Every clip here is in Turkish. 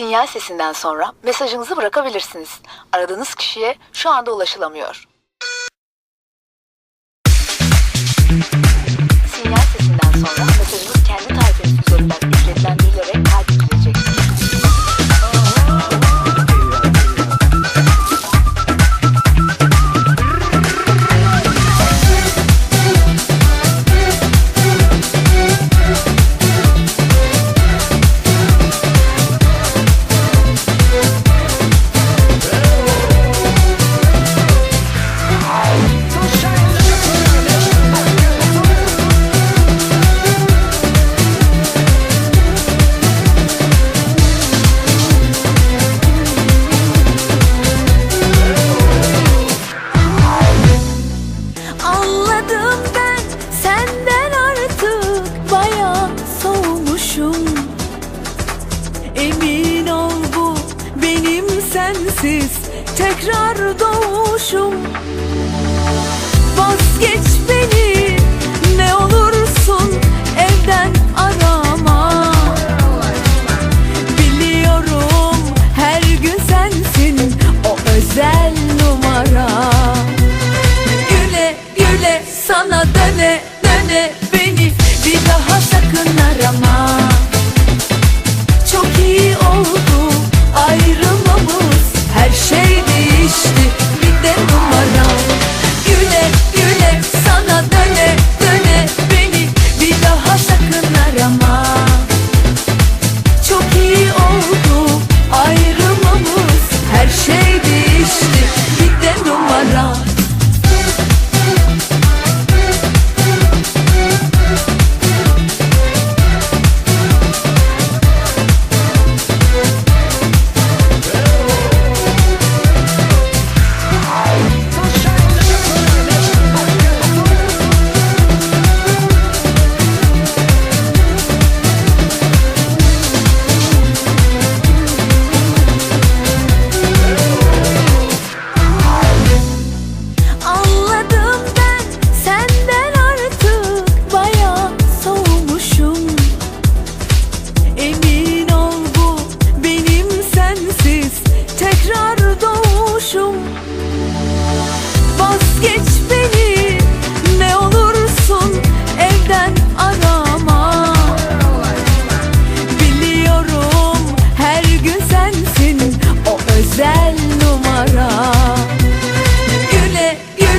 Sinyal sesinden sonra mesajınızı bırakabilirsiniz. Aradığınız kişiye şu anda ulaşılamıyor. Anladım ben senden artık bayağı soğumuşum. Emin ol bu benim sensiz tekrar doğuşum. Vazgeç beni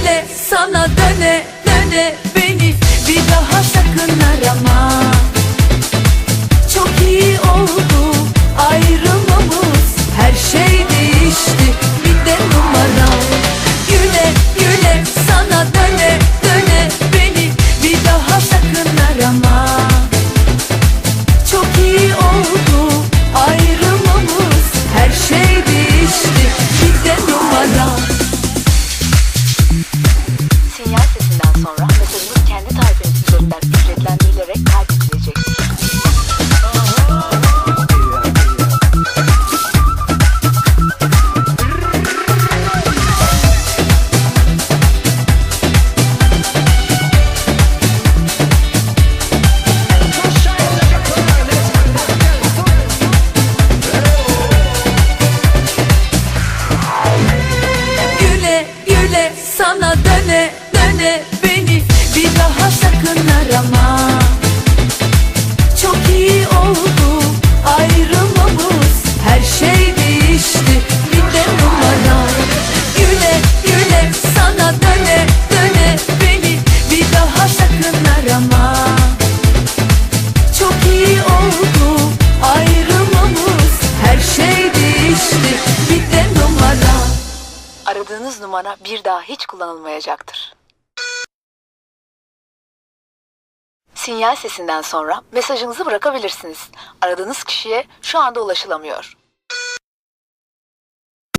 Güle sana döne döne beni. Bir daha sakın arama sana döne döne beni. Bir daha sakın arama. Çok iyi oldu ayrılmamız. Her şey değişti bir de numara. Güle güle sana döne döne beni. Bir daha sakın arama. Çok iyi oldu ayrılmamız. Her şey değişti Aradığınız numara bir daha hiç kullanılmayacaktır. Sinyal sesinden sonra mesajınızı bırakabilirsiniz. Aradığınız kişiye şu anda ulaşılamıyor.